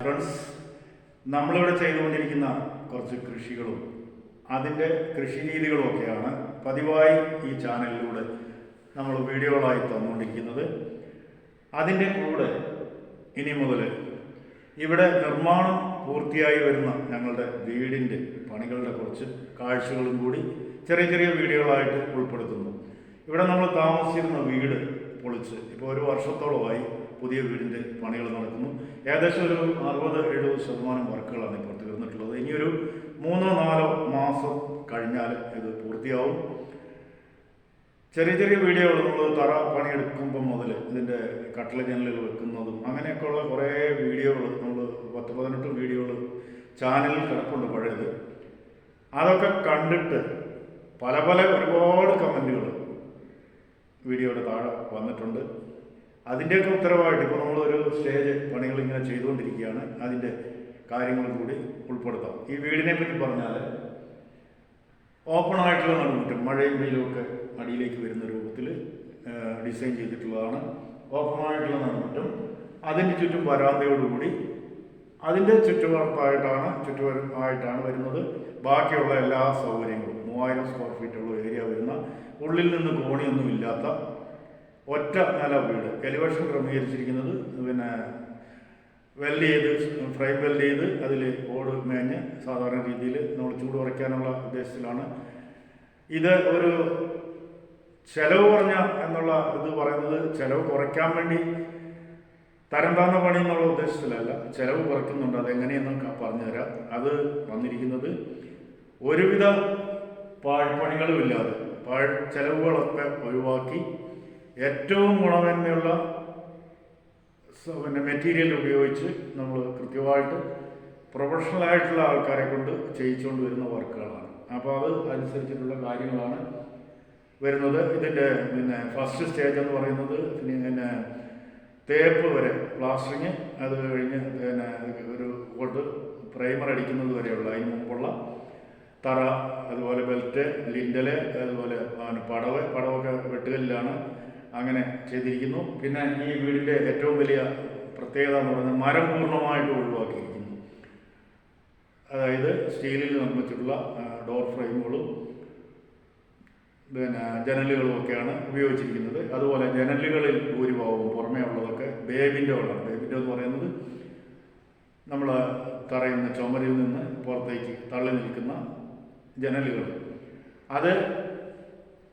Friends നമ്മളിവിടെ ചെയ്തുകൊണ്ടിരിക്കുന്ന കുറച്ച് കൃഷികളും അതിന്റെ കൃഷി രീതികളും ഒക്കെയാണ് പതിവായി ഈ ചാനലിലൂടെ നമ്മൾ വീഡിയോകളായി തന്നുകൊണ്ടിരിക്കുന്നത്. അതിന്റെ കൂടെ ഇനി മുതൽ ഇവിടെ നിർമ്മാണം പൂർത്തിയായി വരുന്ന ഞങ്ങളുടെ വീടിന്റെ പണികളുടെ കുറച്ച് കാഴ്ചകളും കൂടി ചെറിയ ചെറിയ വീഡിയോകളായിട്ട് ഉൾപ്പെടുത്തുന്നു. ഇവിടെ നമ്മൾ താമസിച്ചിരുന്ന വീട് പൊളിച്ച് ഇപ്പോൾ ഒരു വർഷത്തോളമായി പുതിയ വീടിന്റെ പണികൾ നടക്കുന്നു. ഏകദേശം ഒരു അറുപത് എഴുപത് ശതമാനം വർക്കുകളാണ് ഇപ്പോൾ തീർന്നിട്ടുള്ളത് ഇനിയൊരു മൂന്നോ നാലോ മാസം കഴിഞ്ഞാൽ ഇത് പൂർത്തിയാവും. ചെറിയ ചെറിയ വീഡിയോകൾ നമ്മൾ തറ പണിയെടുക്കുമ്പോൾ മുതൽ ഇതിന്റെ കട്ടില ജനലിൽ വെക്കുന്നതും അങ്ങനെയൊക്കെയുള്ള കുറേ വീഡിയോകൾ നമ്മൾ പത്ത് പതിനെട്ട് വീഡിയോകൾ ചാനലിൽ കിടപ്പുണ്ട് പഴയത്. അതൊക്കെ കണ്ടിട്ട് പല പല ഒരുപാട് കമന്റുകൾ വീഡിയോയുടെ താഴെ വന്നിട്ടുണ്ട്. അതിന്റെയൊക്കെ ഉത്തരവായിട്ട് ഇപ്പോൾ നമ്മളൊരു സ്റ്റേജ് പണികൾ ഇങ്ങനെ ചെയ്തുകൊണ്ടിരിക്കുകയാണ്. അതിന്റെ കാര്യങ്ങൾ കൂടി ഉൾപ്പെടുത്താം. ഈ വീടിനെ പറ്റി പറഞ്ഞാൽ ഓപ്പൺ ആയിട്ടുള്ള നടുമുറ്റം മഴയും വെയിലും ഒക്കെ അടിയിലേക്ക് വരുന്ന രൂപത്തിൽ ഡിസൈൻ ചെയ്തിട്ടുള്ളതാണ്. ഓപ്പൺ ആയിട്ടുള്ള നടുമുറ്റം അതിന്റെ ചുറ്റും വരാന്തയോടുകൂടി അതിന്റെ ചുറ്റുപാടായിട്ടാണ് ചുറ്റുപാടായിട്ടാണ് വരുന്നത്. ബാക്കിയുള്ള എല്ലാ സൗകര്യങ്ങളും മൂവായിരം സ്ക്വയർ ഫീറ്റുള്ള ഏരിയ വരുന്ന ഉള്ളിൽ നിന്ന് കോണിയൊന്നും ഇല്ലാത്ത ഒറ്റ നില വീട്. എലിവേഷൻ ക്രമീകരിച്ചിരിക്കുന്നത് പിന്നെ വെൽഡ് ചെയ്ത് ഫ്രെയിം വെൽഡ് ചെയ്ത് അതിൽ ഓട് മേഞ്ഞ് സാധാരണ രീതിയിൽ നമ്മൾ ചൂട് കുറയ്ക്കാനുള്ള ഉദ്ദേശത്തിലാണ്. ഇത് ഒരു ചെലവ് കുറഞ്ഞ എന്നുള്ള ഇത് പറയുന്നത് ചെലവ് കുറയ്ക്കാൻ വേണ്ടി തരം താന്ന പണി എന്നുള്ള ഉദ്ദേശത്തിലല്ല. ചെലവ് കുറയ്ക്കുന്നുണ്ട്. അതെങ്ങനെയെന്ന് പറഞ്ഞുതരാം അത് വന്നിരിക്കുന്നത് ഒരുവിധ പാഴ്പണികളും ഇല്ലാതെ പാഴ് ചെലവുകളൊക്കെ ഒഴിവാക്കി ഏറ്റവും ഗുണമേന്മയുള്ള പിന്നെ മെറ്റീരിയൽ ഉപയോഗിച്ച് നമ്മൾ കൃത്യമായിട്ട് പ്രൊഫഷണൽ ആയിട്ടുള്ള ആൾക്കാരെ കൊണ്ട് ചെയ്യിച്ചുകൊണ്ട് വരുന്ന വർക്കുകളാണ്. അപ്പോൾ അത് അനുസരിച്ചിട്ടുള്ള കാര്യങ്ങളാണ് വരുന്നത്. ഇതിന്റെ പിന്നെ ഫസ്റ്റ് സ്റ്റേജ് എന്ന് പറയുന്നത് പിന്നെ തേപ്പ് വരെ പ്ലാസ്റ്ററിങ് അത് കഴിഞ്ഞ് പിന്നെ ഒരു കൊണ്ട് പ്രൈമർ അടിക്കുന്നത് വരെയുള്ള അതിന് മുമ്പുള്ള തറ അതുപോലെ ബെൽറ്റ് ലിൻഡൽ അതുപോലെ പടവ് പടവൊക്കെ വെട്ടുകല്ലിലാണ് അങ്ങനെ ചെയ്തിരിക്കുന്നു. പിന്നെ ഈ വീടിന്റെ ഏറ്റവും വലിയ പ്രത്യേകത എന്ന് പറഞ്ഞാൽ മരം പൂർണമായിട്ട് ഒഴിവാക്കിയിരിക്കുന്നു. അതായത് സ്റ്റീലിൽ നിർമ്മിച്ചിട്ടുള്ള ഡോർ ഫ്രെയിമുകളും പിന്നെ ജനലുകളും ഒക്കെയാണ് ഉപയോഗിച്ചിരിക്കുന്നത്. അതുപോലെ ജനലുകളിൽ ഭൂരിഭാഗവും പുറമേ ഉള്ളതൊക്കെ ബേ വിൻഡോകളാണ് ബേ വിൻഡോ എന്ന് പറയുന്നത് നമ്മൾ തറയിൽ നിന്ന് ചുമരിൽ നിന്ന് പുറത്തേക്ക് തള്ളി നിൽക്കുന്ന ജനലുകൾ അത്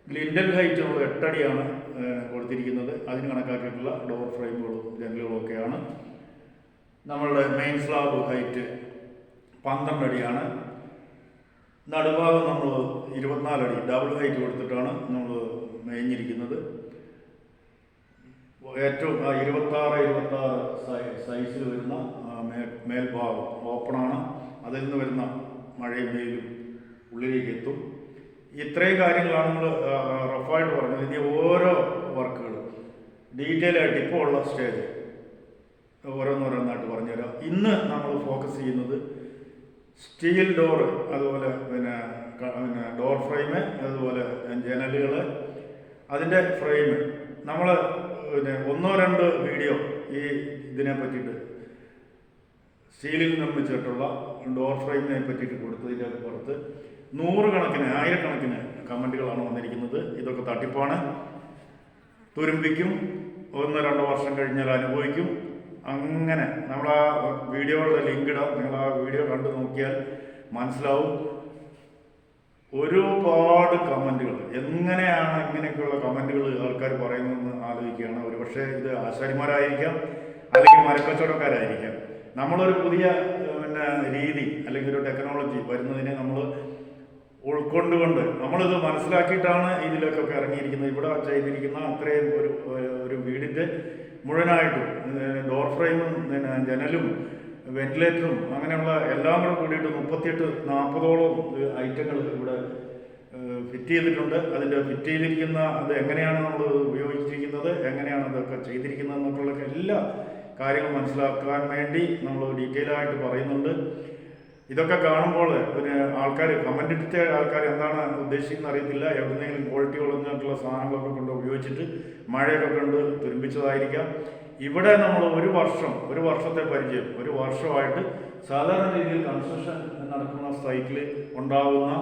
ലിൻഡൽ ഹൈറ്റ് നമ്മൾ എട്ടടിയാണ് കൊടുത്തിരിക്കുന്നത്. അതിന് കണക്കാക്കിയിട്ടുള്ള ഡോർ ഫ്രെയിമുകളും ജനലുകളും ഒക്കെയാണ് നമ്മളുടെ മെയിൻ സ്ലാബ് ഹൈറ്റ് പന്ത്രണ്ട് അടിയാണ്. നടുഭാഗം നമ്മൾ ഇരുപത്തിനാലടി ഡബിൾ ഹൈറ്റ് കൊടുത്തിട്ടാണ് നമ്മൾ മേഞ്ഞിരിക്കുന്നത്. ഏറ്റവും ഇരുപത്താറ് ഇരുപത്താറ് സൈസിൽ വരുന്ന മേൽഭാഗം ഓപ്പണാണ് അതിൽ നിന്ന് വരുന്ന മഴയും വെയിലും ഉള്ളിലേക്ക് എത്തും. ഇത്രയും കാര്യങ്ങളാണ് നമ്മൾ റഫായിട്ട് പറഞ്ഞത്. ഇനി ഓരോ വർക്കുകളും ഡീറ്റെയിൽ ആയിട്ട് ഇപ്പോൾ ഉള്ള സ്റ്റേജ്. ഓരോന്നോരോന്നായിട്ട് പറഞ്ഞുതരാം. ഇന്ന് നമ്മൾ ഫോക്കസ് ചെയ്യുന്നത് സ്റ്റീൽ ഡോർ അതുപോലെ പിന്നെ പിന്നെ ഡോർ ഫ്രെയിം അതുപോലെ ജനലുകൾ അതിന്റെ ഫ്രെയിം നമ്മൾ പിന്നെ ഒന്നോ രണ്ട് വീഡിയോ ഈ ഇതിനെ പറ്റിയിട്ട് സ്റ്റീലിൽ നിർമ്മിച്ചിട്ടുള്ള ഡോർ ഫ്രെയിമിനെ പറ്റിയിട്ട് കൊടുത്തതിന്റെ പുറത്ത് നൂറുകണക്കിന് ആയിരക്കണക്കിന് കമന്റുകളാണ് വന്നിരിക്കുന്നത്. ഇതൊക്കെ തട്ടിപ്പാണ്. തുരുമ്പിക്കും ഒന്നോ രണ്ടോ വർഷം കഴിഞ്ഞാൽ അനുഭവിക്കും. അങ്ങനെ നമ്മൾ ആ വീഡിയോകളുടെ ലിങ്ക് ഇടാം. നിങ്ങൾ ആ വീഡിയോ കണ്ടു നോക്കിയാൽ മനസ്സിലാവും. ഒരുപാട് കമന്റുകൾ എങ്ങനെയാണ് ഇങ്ങനെയൊക്കെയുള്ള കമന്റുകൾ ആൾക്കാർ പറയുന്നതെന്ന് ആലോചിക്കുകയാണ്. ഒരു പക്ഷേ ഇത് ആശാരിമാരായിരിക്കാം അല്ലെങ്കിൽ മരക്കച്ചവടക്കാരായിരിക്കാം. നമ്മളൊരു പുതിയ പിന്നെ രീതി അല്ലെങ്കിൽ ഒരു ടെക്നോളജി വരുന്നതിനെ നമ്മൾ ഉൾക്കൊണ്ടുകൊണ്ട് നമ്മളിത് മനസ്സിലാക്കിയിട്ടാണ് ഇതിലേക്കൊക്കെ ഇറങ്ങിയിരിക്കുന്നത്. ഇവിടെ ചെയ്തിരിക്കുന്ന അത്രയും ഒരു ഒരു വീടിന്റെ മുഴുവനായിട്ടും ഡോർ ഫ്രെയിമും പിന്നെ ജനലും വെന്റിലേറ്ററും അങ്ങനെയുള്ള എല്ലാം കൂടെ കൂടിയിട്ട് മുപ്പത്തിയെട്ട് നാൽപ്പതോളം ഐറ്റങ്ങൾ ഇവിടെ ഫിറ്റ് ചെയ്തിട്ടുണ്ട്. അതിന്റെ ഫിറ്റ് ചെയ്തിരിക്കുന്ന അത് എങ്ങനെയാണ് നമ്മൾ ഉപയോഗിച്ചിരിക്കുന്നത് എങ്ങനെയാണ് അതൊക്കെ ചെയ്തിരിക്കുന്നത് എന്നൊക്കെയുള്ള എല്ലാ കാര്യങ്ങളും മനസ്സിലാക്കാൻ വേണ്ടി നമ്മൾ ഡീറ്റെയിൽ ആയിട്ട് പറയുന്നുണ്ട്. ഇതൊക്കെ കാണുമ്പോൾ പിന്നെ ആൾക്കാർ കമന്റ് ഇട്ട ആൾക്കാർ എന്താണ് ഉദ്ദേശിക്കുന്നത് അറിയത്തില്ല. എവിടെന്നെങ്കിലും ക്വാളിറ്റി ഉള്ളതായിട്ടുള്ള സാധനങ്ങളൊക്കെ കൊണ്ട് ഉപയോഗിച്ചിട്ട് മഴയൊക്കെ കൊണ്ട് തുരുമ്പിച്ചതായിരിക്കാം. ഇവിടെ നമ്മൾ ഒരു വർഷം ഒരു വർഷത്തെ പരിചയം ഒരു വർഷമായിട്ട് സാധാരണ രീതിയിൽ കൺസ്ട്രക്ഷൻ നടക്കുന്ന സൈറ്റിൽ ഉണ്ടാകുന്ന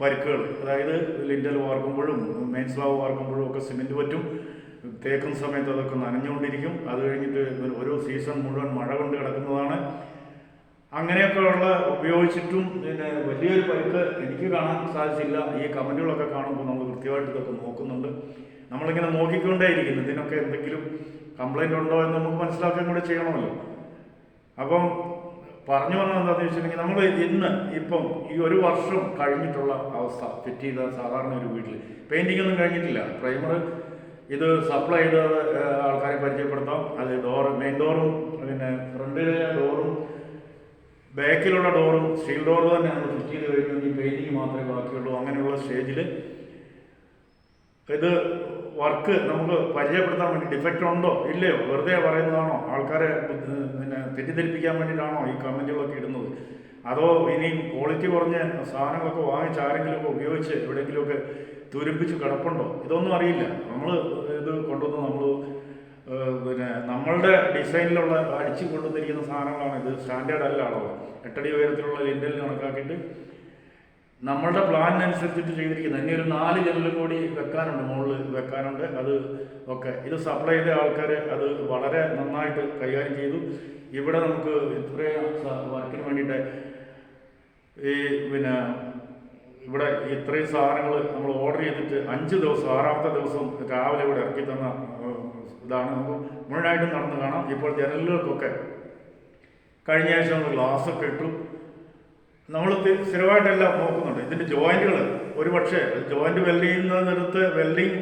പരിക്കുകൾ അതായത് ലിൻഡൽ വാർക്കുമ്പോഴും മെയിൻ സ്ലാബ് വാർക്കുമ്പോഴും ഒക്കെ സിമെന്റ് പറ്റും. തേക്കുന്ന സമയത്ത് അതൊക്കെ നനഞ്ഞുകൊണ്ടിരിക്കും. അത് കഴിഞ്ഞിട്ട് ഒരു സീസൺ മുഴുവൻ മഴ കൊണ്ട് കിടക്കുന്നതാണ്. അങ്ങനെയൊക്കെയുള്ള ഉപയോഗിച്ചിട്ടും പിന്നെ വലിയൊരു പരിക്ക് എനിക്ക് കാണാൻ സാധിച്ചില്ല. ഈ കമന്റുകളൊക്കെ കാണുമ്പോൾ നമ്മൾ കൃത്യമായിട്ട് ഇതൊക്കെ നോക്കുന്നുണ്ട്. നമ്മളിങ്ങനെ നോക്കിക്കൊണ്ടേയിരിക്കുന്നു ഇതിനൊക്കെ എന്തെങ്കിലും കംപ്ലൈന്റ് ഉണ്ടോ എന്ന് നമുക്ക് മനസ്സിലാക്കുകയും കൂടെ ചെയ്യണമല്ലോ. അപ്പം പറഞ്ഞു വന്നത് എന്താണെന്ന് വെച്ചിട്ടുണ്ടെങ്കിൽ നമ്മൾ ഇന്ന് ഇപ്പം ഈ ഒരു വർഷം കഴിഞ്ഞിട്ടുള്ള അവസ്ഥ. ഫിറ്റ് ചെയ്ത സാധാരണ ഒരു വീട്ടിൽ പെയിന്റിംഗ് ഒന്നും കഴിഞ്ഞിട്ടില്ല. പ്രൈമർ ഇത് സപ്ലൈ ചെയ്ത് ആൾക്കാരെ പരിചയപ്പെടുത്താം. അത് ഡോർ മെയിൻ ഡോറും പിന്നെ ഫ്രണ്ടിലെ ഡോറും ബാക്കിലുള്ള ഡോറും സ്റ്റീൽ ഡോർ തന്നെ നമ്മൾ ഫിറ്റ് ചെയ്ത് കഴിഞ്ഞു ഈ പെയിന്റിങ് മാത്രമേ ബാക്കിയുള്ളൂ. അങ്ങനെയുള്ള സ്റ്റേജിൽ ഇത് വർക്ക് നമുക്ക് പരിചയപ്പെടുത്താൻ വേണ്ടി ഡിഫക്റ്റ് ഉണ്ടോ? ഇല്ലയോ? വെറുതെ പറയുന്നതാണോ? ആൾക്കാരെ പിന്നെ തെറ്റിദ്ധരിപ്പിക്കാൻ വേണ്ടിയിട്ടാണോ ഈ കമന്റുകളൊക്കെ ഇടുന്നത്? അതോ ഇനി ക്വാളിറ്റി കുറഞ്ഞ സാധനങ്ങളൊക്കെ വാങ്ങിച്ച് ആരെങ്കിലുമൊക്കെ ഉപയോഗിച്ച് എവിടെയെങ്കിലുമൊക്കെ തുരുമ്പിച്ച് കിടപ്പുണ്ടോ? ഇതൊന്നും അറിയില്ല. നമ്മൾ ഇത് കൊണ്ടുവന്ന് നമ്മൾ പിന്നെ നമ്മളുടെ ഡിസൈനിലുള്ള അടിച്ചു കൊണ്ടുവന്നിരിക്കുന്ന സാധനങ്ങളാണ് ഇത്. സ്റ്റാൻഡേർഡ് അല്ല അളവ്. എട്ടടി ഉയരത്തിലുള്ള ലിൻഡൽ കണക്കാക്കിയിട്ട് നമ്മളുടെ പ്ലാനിനനുസരിച്ചിട്ട് ചെയ്തിരിക്കുന്നത്. ഇനി ഒരു നാല് ജനലും കൂടി വെക്കാനുണ്ട് മുകളിൽ വെക്കാനുണ്ട്. അത് ഒക്കെ. ഇത് സപ്ലൈ ചെയ്ത ആൾക്കാർ അത് വളരെ നന്നായിട്ട് കൈകാര്യം ചെയ്തു. ഇവിടെ നമുക്ക് ഇത്രയും വർക്കിന് വേണ്ടിയിട്ട് ഈ പിന്നെ ഇവിടെ ഇത്രയും സാധനങ്ങൾ നമ്മൾ ഓർഡർ ചെയ്തിട്ട് അഞ്ച് ദിവസം ആറാമത്തെ ദിവസം രാവിലെ ഇവിടെ ഇറക്കി തന്ന ഇതാണ് നമുക്ക് മുഴുവനായിട്ടും നടന്ന് കാണാം. ഇപ്പോൾ ജനലുകൾക്കൊക്കെ കഴിഞ്ഞ ആഴ്ച നമ്മൾ ഗ്ലാസ് ഒക്കെ ഇട്ടു. നമ്മൾ സ്ഥിരമായിട്ടെല്ലാം നോക്കുന്നുണ്ട്. ഇതിന്റെ ജോയിന്റുകൾ ഒരു പക്ഷേ ജോയിന്റ് വെൽഡ് ചെയ്യുന്നിടത്ത് വെൽഡിങ്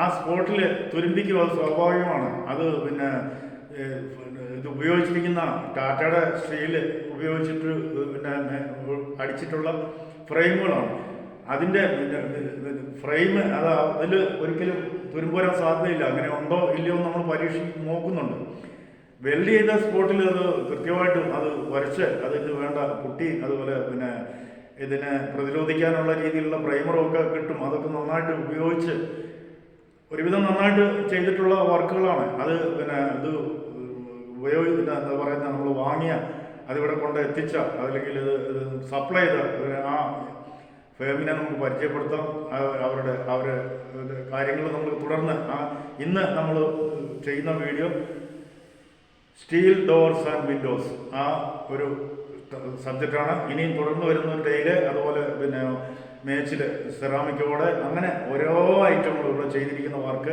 ആ സ്പോട്ടിൽ തുരുമ്പിക്കും അത് സ്വാഭാവികമാണ്. അത് പിന്നെ ഇത് ഉപയോഗിച്ചിരിക്കുന്ന ടാറ്റയുടെ സ്റ്റീൽ ഉപയോഗിച്ചിട്ട് പിന്നെ അടിച്ചിട്ടുള്ള ഫ്രെയിമുകളാണ്. അതിന്റെ ഫ്രെയിം അത് അതിൽ ഒരിക്കലും തുരുമ്പ് വരാൻ സാധ്യതയില്ല. അങ്ങനെ ഉണ്ടോ ഇല്ലയോ എന്ന് നമ്മൾ പരീക്ഷിച്ച് നോക്കുന്നുണ്ട്. വെൽഡ് ചെയ്ത സ്പോട്ടിൽ അത് കൃത്യമായിട്ടും അത് വരച്ച് അതിന് വേണ്ട കുട്ടി അതുപോലെ പിന്നെ ഇതിനെ പ്രതിരോധിക്കാനുള്ള രീതിയിലുള്ള പ്രൈമറും ഒക്കെ കിട്ടും. അതൊക്കെ നന്നായിട്ട് ഉപയോഗിച്ച് ഒരുവിധം നന്നായിട്ട് ചെയ്തിട്ടുള്ള വർക്കുകളാണ്. അത് പിന്നെ ഇത് ഉപയോഗി പിന്നെ എന്താ പറയുന്ന നമ്മൾ വാങ്ങിയ അതിവിടെ കൊണ്ട് എത്തിച്ച അല്ലെങ്കിൽ ഇത് സപ്ലൈ ചെയ്ത ആ ഫേമിനെ നമുക്ക് പരിചയപ്പെടുത്താം. അവരുടെ അവരുടെ കാര്യങ്ങൾ നമ്മൾ തുടർന്ന് ആ ഇന്ന് നമ്മൾ ചെയ്യുന്ന video steel doors and windows. ആ ഒരു സബ്ജക്റ്റാണ്. ഇനിയും തുടർന്ന് വരുന്ന ടൈൽ അതുപോലെ പിന്നെ മേച്ചിൽ സെറാമിക്കോട് അങ്ങനെ ഓരോ ഐറ്റങ്ങളും ഇവിടെ ചെയ്തിരിക്കുന്ന വർക്ക്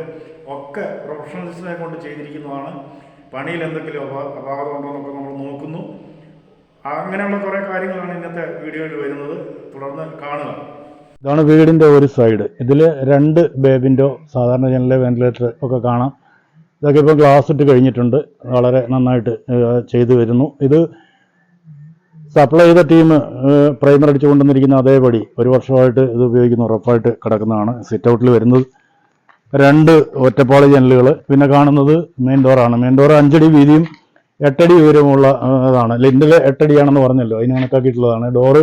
ഒക്കെ പ്രൊഫഷണൽസിനെ കൊണ്ട് ചെയ്തിരിക്കുന്നതാണ്. പണിയിൽ എന്തെങ്കിലും അപാകതമുണ്ടോ എന്നൊക്കെ നമ്മൾ നോക്കുന്നു. അങ്ങനെയുള്ള കുറേ കാര്യങ്ങളാണ് ഇന്നത്തെ വീഡിയോയിൽ വരുന്നത്. തുടർന്ന് കാണുക. ഇതാണ് വീടിന്റെ ഒരു സൈഡ് ഇതിൽ രണ്ട് ബേബിന്റോ സാധാരണ ജനലിലെ വെന്റിലേറ്റർ ഒക്കെ കാണാം. ഇതൊക്കെ ഇപ്പോൾ ഗ്ലാസ് ഇട്ട് കഴിഞ്ഞിട്ടുണ്ട്. വളരെ നന്നായിട്ട് ചെയ്തു വരുന്നു. ഇത് സപ്ലൈ ചെയ്ത ടീം പ്രൈമർ അടിച്ചു കൊണ്ടുവന്നിരിക്കുന്ന അതേപടി ഒരു വർഷമായിട്ട് ഇത് ഉപയോഗിക്കുന്ന. ഉറപ്പായിട്ട് കിടക്കുന്നതാണ്. സിറ്റ് ഔട്ടിൽ വരുന്നത്. രണ്ട് ഒറ്റപ്പാളി ജനലുകൾ പിന്നെ കാണുന്നത് മെയിൻ ഡോറാണ് മെയിൻ ഡോർ അഞ്ചടി വീതിയും എട്ടടി ഉയരമുള്ള അതാണ്. ലിൻഡിൽ എട്ടടിയാണെന്ന് പറഞ്ഞല്ലോ. അതിന് കണക്കാക്കിയിട്ടുള്ളതാണ്. ഡോറ്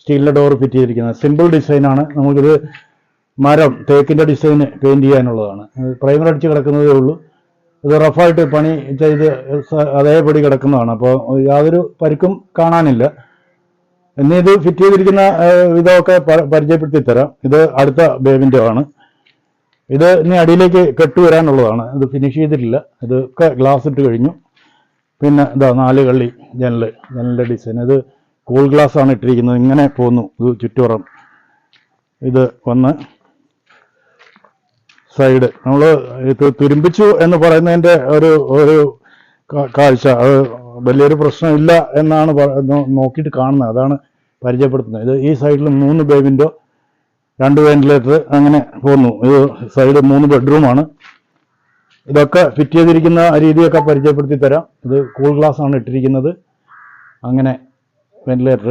സ്റ്റീലിന്റെ ഡോറ് ഫിറ്റ് ചെയ്തിരിക്കുന്നത്. സിമ്പിൾ ഡിസൈനാണ് നമുക്കിത് മരം തേക്കിന്റെ ഡിസൈന് പെയിന്റ് ചെയ്യാനുള്ളതാണ്. പ്രൈമർ അടിച്ച് കിടക്കുന്നതേ ഉള്ളൂ. ഇത് റഫായിട്ട് പണി ചെയ്ത് അതേപടി കിടക്കുന്നതാണ്. അപ്പോൾ യാതൊരു പരിക്കും കാണാനില്ല. ഇനി ഇത് ഫിറ്റ് ചെയ്തിരിക്കുന്ന വിധമൊക്കെ പരിചയപ്പെടുത്തി തരാം. ഇത് അടുത്ത ബേബിന്റെ ആണ്. ഇത് ഇനി അടിയിലേക്ക് കെട്ടുവരാനുള്ളതാണ്. ഇത് ഫിനിഷ് ചെയ്തിട്ടില്ല. ഇത് ഒക്കെ ഗ്ലാസ് ഇട്ട് കഴിഞ്ഞു. പിന്നെ ഇതാ നാല് കള്ളി ജനൽ ജനലിന്റെ ഡിസൈൻ ഇത് കൂൾ ഗ്ലാസ് ആണ് ഇട്ടിരിക്കുന്നത്. ഇങ്ങനെ പോന്നു ഇത് ചുറ്റുപുറം ഇത് വന്ന് സൈഡ് നമ്മൾ ഇത് തുരുമ്പിച്ചു എന്ന് പറയുന്നതിന്റെ ഒരു ഒരു കാഴ്ച. അത് വലിയൊരു പ്രശ്നമില്ല എന്നാണ് നോക്കിയിട്ട് കാണുന്നത്. അതാണ് പരിചയപ്പെടുത്തുന്നത്. ഇത് ഈ സൈഡിൽ മൂന്ന് ബേബിന്റെ രണ്ട് വെന്റിലേറ്റർ അങ്ങനെ പോന്നു. ഇത് സൈഡ് മൂന്ന് ബെഡ്റൂമാണ് ഇതൊക്കെ ഫിറ്റ് ചെയ്തിരിക്കുന്ന രീതിയൊക്കെ പരിചയപ്പെടുത്തി തരാം. ഇത് കൂൾ ഗ്ലാസ് ആണ് ഇട്ടിരിക്കുന്നത്. അങ്ങനെ വെന്റിലേറ്റർ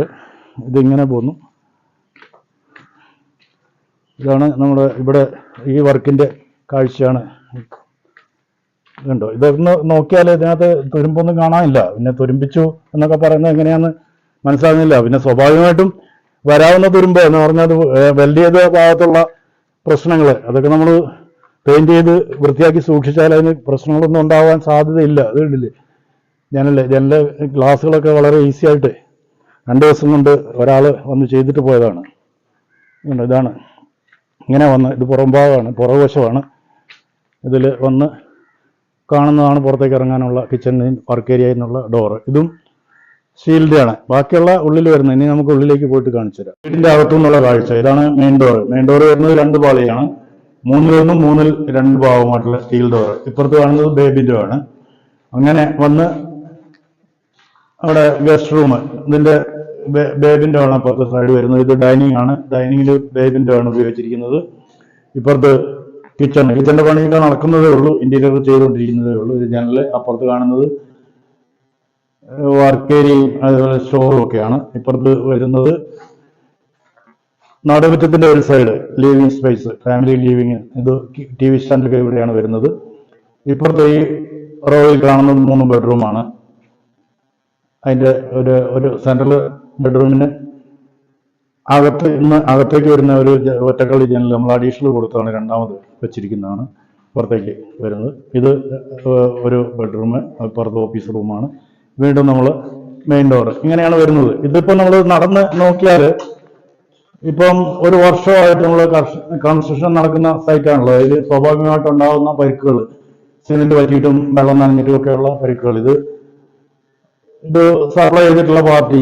ഇതിങ്ങനെ പോന്നു. ഇതാണ് നമ്മുടെ ഇവിടെ ഈ വർക്കിന്റെ കാഴ്ചയാണ്. കണ്ടോ? ഇതൊന്ന് നോക്കിയാൽ ഇതിനകത്ത് തുരുമ്പൊന്നും കാണാനില്ല. പിന്നെ തുരുമ്പിച്ചു എന്നൊക്കെ പറയുന്നത് എങ്ങനെയാന്ന് മനസ്സിലാകുന്നില്ല. പിന്നെ സ്വാഭാവികമായിട്ടും വരാവുന്ന തുരുമ്പ് എന്ന് പറഞ്ഞത് വെൽഡ് ചെയ്ത ഭാഗത്തുള്ള പ്രശ്നങ്ങൾ അതൊക്കെ നമ്മൾ പെയിന്റ് ചെയ്ത് വൃത്തിയാക്കി സൂക്ഷിച്ചാൽ അതിന് പ്രശ്നങ്ങളൊന്നും ഉണ്ടാവാൻ സാധ്യതയില്ല. അത് കണ്ടില്ലേ? ജനൽ ജനൽ ഗ്ലാസ്സുകളൊക്കെ വളരെ ഈസി ആയിട്ട് രണ്ട് ദിവസം കൊണ്ട് ഒരാൾ വന്ന് ചെയ്തിട്ട് പോയതാണ്. ഇതാണ്. ഇങ്ങനെ വന്ന് ഇത് പുറം ഭാഗമാണ് പുറകുവശമാണ്. ഇതിൽ വന്ന് കാണുന്നതാണ് പുറത്തേക്ക് ഇറങ്ങാനുള്ള കിച്ചണിൽ വർക്ക് ഏരിയ എന്നുള്ള ഡോറ് ഇതും ആണ്. ബാക്കിയുള്ള ഉള്ളിൽ വരുന്നത്. ഇനി നമുക്ക് ഉള്ളിലേക്ക് പോയിട്ട് കാണിച്ചു തരാം വീടിന്റെ അകത്തു നിന്നുള്ള കാഴ്ച. ഇതാണ് മെയിൻ ഡോർ മെയിൻ ഡോർ വരുന്നത് രണ്ട് പാളിയാണ്. മൂന്നിൽ ഒന്നും മൂന്നിൽ രണ്ട് ഭാഗമായിട്ടുള്ള സ്റ്റീൽ ഡോർ ഇപ്പുറത്ത് കാണുന്നത് ബേബി ഡോ ആണ്. അങ്ങനെ വന്ന് അവിടെ ഗസ്റ്റ് റൂം ഇതിന്റെ ബേ- ബേബിന്റെ ആണ് അപ്പുറത്തെ സൈഡ് വരുന്നത്. ഇത് ഡൈനിങ് ആണ്. ഡൈനിങ്ങിൽ ബേബിന്റെ ആണ് ഉപയോഗിച്ചിരിക്കുന്നത്. ഇപ്പുറത്ത് കിച്ചൺ കിച്ചന്റെ പണിയൊക്കെ നടക്കുന്നതേ ഉള്ളൂ. ഇന്റീരിയർ ചെയ്തുകൊണ്ടിരിക്കുന്നതേ ഉള്ളൂ. ഇത് ജനൽ അപ്പുറത്ത് കാണുന്നത് വർക്ക് ഏരിയയും അതുപോലെ സ്റ്റോറും ഒക്കെയാണ്. ഇപ്പുറത്ത് വരുന്നത് നടുമുറ്റത്തിന്റെ ഒരു side living space family living ഇത് ടി വി സ്റ്റാൻഡൊക്കെ ഇവിടെയാണ് വരുന്നത്. ഇപ്പുറത്തെ ഈ റോയിൽ കാണുന്നത് മൂന്ന് ബെഡ്റൂമാണ് അതിന്റെ ഒരു ഒരു സെൻട്രൽ ബെഡ്റൂമിന് അകത്ത് ഇന്ന് അകത്തേക്ക് വരുന്ന ഒരു ഒറ്റക്കള്ളി ഒറ്റക്കളി ജനൽ നമ്മൾ അഡീഷണൽ കൊടുത്താണ് രണ്ടാമത് വെച്ചിരിക്കുന്നതാണ് പുറത്തേക്ക് വരുന്നത്. ഇത് ഒരു ബെഡ്റൂം പുറത്ത് ഓഫീസ് റൂമാണ് വീണ്ടും നമ്മൾ മെയിൻ ഡോർ ഇങ്ങനെയാണ് വരുന്നത്. ഇതിപ്പോൾ നമ്മൾ നടന്ന് നോക്കിയാൽ ഇപ്പം ഒരു വർഷമായിട്ട് നമ്മൾ കൺസ്ട്രക്ഷൻ നടക്കുന്ന സൈറ്റാണല്ലോ അതിൽ സ്വാഭാവികമായിട്ട് ഉണ്ടാകുന്ന പരിക്കുകൾ സിമെന്റ് പറ്റിയിട്ടും വെള്ളം നനഞ്ഞിട്ടും ഒക്കെയുള്ള പരിക്കുകൾ ഇത് ഇത് സപ്ലൈ ചെയ്തിട്ടുള്ള പാർട്ടി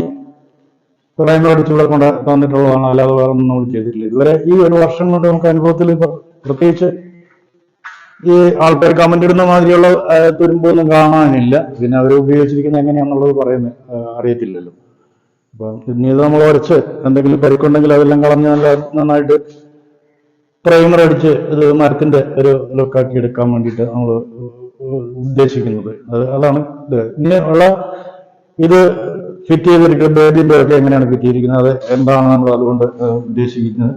പ്രൈമറി അടിച്ചുള്ള കൊണ്ട് തന്നിട്ടുള്ളതാണ്. അല്ലാതെ വേറെ ഒന്നും നമ്മൾ ചെയ്തിട്ടില്ല. ഇതുവരെ ഈ ഒരു വർഷം കൊണ്ട് നമുക്ക് അനുഭവത്തിൽ പ്രത്യേകിച്ച് ഈ ആൾക്കാർ കമന്റ് ഇടുന്ന മാതിരിയുള്ള തുരുമ്പൊന്നും കാണാനില്ല. പിന്നെ അവർ ഉപയോഗിച്ചിരിക്കുന്നത് എങ്ങനെയാണെന്നുള്ളത് പറയുന്നത് അറിയത്തില്ലല്ലോ. അപ്പൊ പിന്നീട് നമ്മൾ ഉരച്ച് എന്തെങ്കിലും പരിക്കുണ്ടെങ്കിൽ അതെല്ലാം കളഞ്ഞ് നല്ല നന്നായിട്ട് പ്രൈമർ അടിച്ച് ഇത് മരത്തിന്റെ ഒരു ലുക്കാക്കി എടുക്കാൻ വേണ്ടിയിട്ട് നമ്മൾ ഉദ്ദേശിക്കുന്നത്. അത് അതാണ് ഇത്. ഇനി ഉള്ള ഇത് ഫിറ്റ് ചെയ്തിരിക്കുന്ന ബേബിന്റെ ഒക്കെ എങ്ങനെയാണ് ഫിറ്റ് ചെയ്തിരിക്കുന്നത്? അത് എന്താണ് നമ്മൾ അതുകൊണ്ട് ഉദ്ദേശിക്കുന്നത്?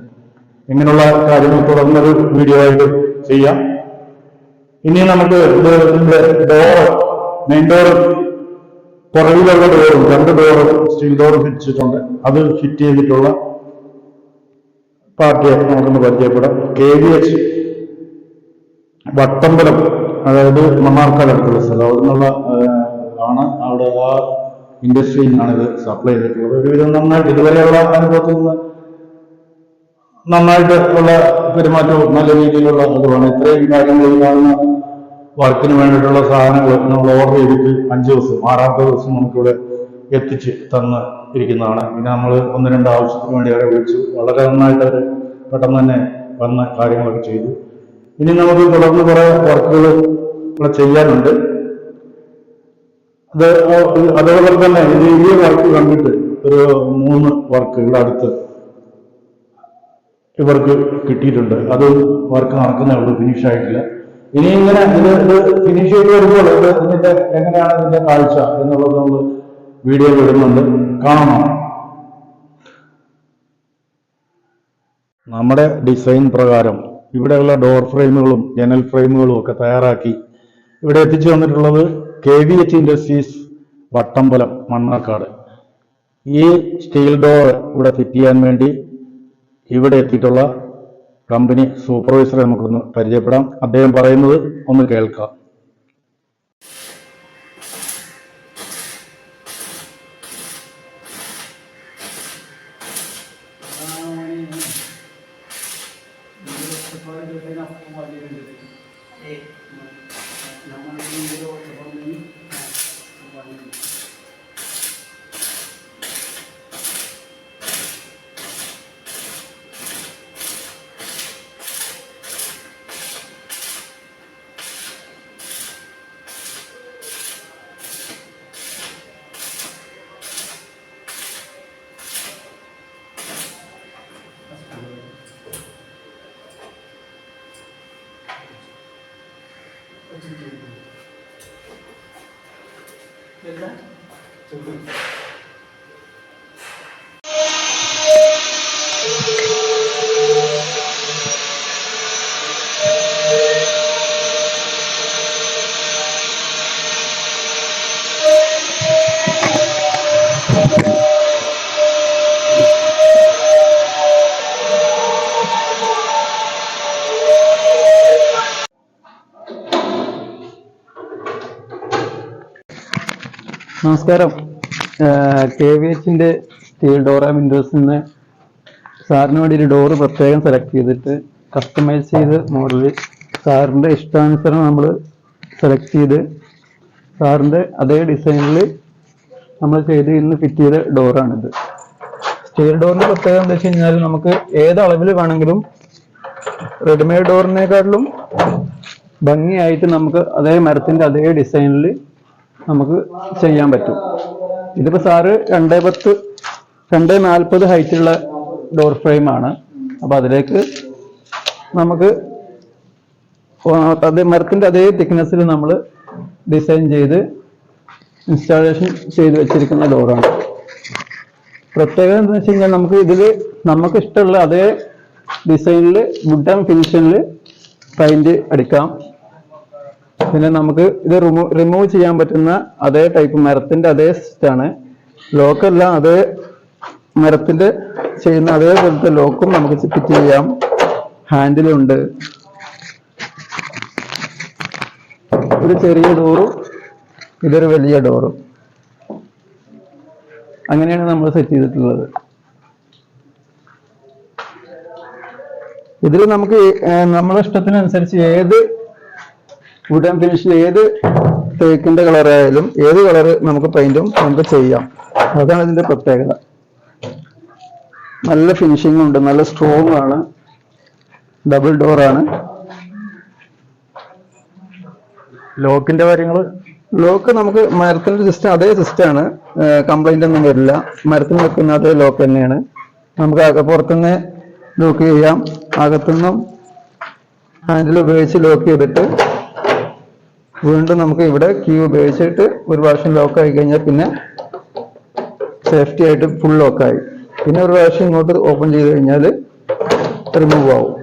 ഇങ്ങനെയുള്ള കാര്യങ്ങൾ തുടർന്നൊരു വീഡിയോ ആയിട്ട് ചെയ്യാം. ഇനി നമുക്ക് ഇത് ഡോർ മെയിൻ ഡോർ പുറകിലുള്ള ഡോറും രണ്ട് ഡോറും സ്റ്റീൽ ഡോർ ഫിച്ചിട്ടുണ്ട് അത് ഫിറ്റ് ചെയ്തിട്ടുള്ള പാർട്ടിയെ നമുക്കൊന്ന് പരിചയപ്പെടാം. കെ വി എച്ച് വട്ടമ്പലം അതായത് മണ്ണാർക്കാട് അടുത്തുള്ള സ്ഥലം. അവിടെ നിന്നുള്ള ആണ് അവിടെ ആ ഇൻഡസ്ട്രിയിൽ നിന്നാണ് ഇത് സപ്ലൈ ചെയ്തിട്ടുള്ളത്. ഒരുവിധം നന്നായിട്ട് ഇതുവരെയുള്ള അനുഭവത്തിൽ നിന്ന് നന്നായിട്ട് ഉള്ള പെരുമാറ്റവും നല്ല രീതിയിലുള്ള അതുമാണ് ഇത്രയും കാര്യങ്ങളിൽ കാണുന്ന വർക്കിന് വേണ്ടിയിട്ടുള്ള സാധനങ്ങൾ നമ്മൾ ഓർഡർ ചെയ്തിട്ട് അഞ്ച് ദിവസം ആറാമത്തെ ദിവസം നമുക്കിവിടെ എത്തിച്ച് തന്ന് ഇരിക്കുന്നതാണ്. പിന്നെ നമ്മൾ ഒന്ന് രണ്ട് ആവശ്യത്തിന് വേണ്ടി അവരെ വിളിച്ചു. വളരെ നന്നായിട്ട് അവർ പെട്ടെന്ന് തന്നെ വന്ന കാര്യങ്ങളൊക്കെ ചെയ്തു. ഇനി നമുക്ക് തുടർന്ന് കുറെ വർക്കുകൾ ഇവിടെ ചെയ്യാനുണ്ട്. അത് അതേപോലെ തന്നെ ഇത് വർക്ക് കണ്ടിട്ട് ഒരു മൂന്ന് വർക്ക് ഇവിടെ അടുത്ത് ഇവർക്ക് കിട്ടിയിട്ടുണ്ട്. അത് വർക്ക് നടക്കുന്നേ ഉള്ളൂ ഫിനിഷ് ആയിട്ടില്ല. ഇനി ഇങ്ങനെ ഇത് ഇത് ഫിനിഷ് ചെയ്ത് വരുമ്പോൾ ഇത് ഇതിന്റെ എങ്ങനെയാണ് ഇതിന്റെ കാഴ്ച എന്നുള്ളത് നമ്മൾ വീഡിയോ വരുന്നുണ്ട് കാണണം നമ്മുടെ ഡിസൈൻ പ്രകാരം ഇവിടെയുള്ള ഡോർ ഫ്രെയിമുകളും ജനൽ ഫ്രെയിമുകളും ഒക്കെ തയ്യാറാക്കി ഇവിടെ എത്തിച്ചു വന്നിട്ടുള്ളത് K V H industries Vattambalam Mannarkkad ഈ സ്റ്റീൽ ഡോർ ഇവിടെ ഫിറ്റ് ചെയ്യാൻ വേണ്ടി ഇവിടെ എത്തിയിട്ടുള്ള കമ്പനി സൂപ്പർവൈസറെ നമുക്കൊന്ന് പരിചയപ്പെടാം. അദ്ദേഹം പറയുന്നത് ഒന്ന് കേൾക്കാം. നമ്മൾ വെച്ചിരിക്കുന്നത് എല്ലാം ചെറുതും നമസ്കാരം. കെ വി എച്ചിന്റെ സ്റ്റീൽ ഡോറ വിൻഡോസിൽ നിന്ന് സാറിന് വേണ്ടി ഒരു ഡോറ് പ്രത്യേകം സെലക്ട് ചെയ്തിട്ട് കസ്റ്റമൈസ് ചെയ്ത് മോഡൽ സാറിന്റെ ഇഷ്ടാനുസരണം നമ്മൾ സെലക്ട് ചെയ്ത് സാറിന്റെ അതേ ഡിസൈനിൽ നമ്മൾ ചെയ്ത് ഇന്ന് ഫിറ്റ് ചെയ്ത ഡോറാണിത്. സ്റ്റീൽ ഡോറിന്റെ പ്രത്യേകത എന്താ വെച്ച് കഴിഞ്ഞാൽ നമുക്ക് ഏത് അളവിൽ വേണമെങ്കിലും റെഡിമെയ്ഡ് ഡോറിനെക്കാട്ടിലും ഭംഗിയായിട്ട് നമുക്ക് അതേ മരത്തിന്റെ അതേ ഡിസൈനിൽ നമുക്ക് ചെയ്യാൻ പറ്റും. ഇതിപ്പോ സാറ് രണ്ടേ പത്ത് രണ്ടേ നാൽപ്പത് ഹൈറ്റുള്ള ഡോർ ഫ്രെയിമാണ് അപ്പോൾ അപ്പൊ അതിലേക്ക് നമുക്ക് അതേ മരത്തിന്റെ അതേ തിക്നെസ്സിൽ നമ്മൾ ഡിസൈൻ ചെയ്ത് ഇൻസ്റ്റാളേഷൻ ചെയ്ത് വെച്ചിരിക്കുന്ന ഡോറാണ് പ്രത്യേകത എന്ന് വെച്ച് കഴിഞ്ഞാൽ നമുക്ക് ഇതിൽ നമുക്ക് ഇഷ്ടമുള്ള അതേ ഡിസൈനിൽ വുഡ് ആൻഡ് ഫിനിഷനിൽ പെയിന്റ് അടിക്കാം. പിന്നെ നമുക്ക് ഇത് റിമൂവ് ചെയ്യാൻ പറ്റുന്ന അതേ ടൈപ്പ് മരത്തിന്റെ അതേ സിസ്റ്റാണ് ലോക്കെല്ലാം അതേ മരത്തിന്റെ ചെയ്യുന്ന അതേപോലത്തെ ലോക്കും നമുക്ക് ഫിറ്റ് ചെയ്യാം. ഹാൻഡിലുണ്ട് ഒരു ചെറിയ ഡോറും ഇതൊരു വലിയ ഡോറും അങ്ങനെയാണ് നമ്മൾ സെറ്റ് ചെയ്തിട്ടുള്ളത്. ഇതിൽ നമുക്ക് നമ്മുടെ ഇഷ്ടത്തിനനുസരിച്ച് ഏത് വുഡൻ ഫിനിഷിൽ ഏത് തേക്കിന്റെ കളർ ആയാലും ഏത് കളർ നമുക്ക് പെയിന്റും നമുക്ക് ചെയ്യാം. അതാണ് ഇതിന്റെ പ്രത്യേകത. നല്ല ഫിനിഷിംഗ് ഉണ്ട് നല്ല സ്ട്രോങ് ആണ്. ഡബിൾ ഡോർ ആണ്. ലോക്കിന്റെ കാര്യങ്ങൾ ലോക്ക് നമുക്ക് മരത്തിന്റെ സിസ്റ്റം അതേ സിസ്റ്റം ആണ്. കംപ്ലൈന്റ് ഒന്നും വരില്ല. മരത്തിൽ വെക്കുന്ന അതേ ലോക്ക് തന്നെയാണ്. നമുക്ക് പുറത്തുനിന്ന് ലോക്ക് ചെയ്യാം. അകത്തുനിന്നും ഹാൻഡിൽ ഉപയോഗിച്ച് ലോക്ക് ചെയ്തിട്ട് വീണ്ടും നമുക്ക് ഇവിടെ കീ ഉപയോഗിച്ചിട്ട് ഒരു പ്രാവശ്യം ലോക്ക് ആയി കഴിഞ്ഞാൽ പിന്നെ സേഫ്റ്റി ആയിട്ട് ഫുൾ ലോക്കായി പിന്നെ ഒരു പ്രാവശ്യം ഇങ്ങോട്ട് ഓപ്പൺ ചെയ്ത് കഴിഞ്ഞാൽ റിമൂവ് ആവും.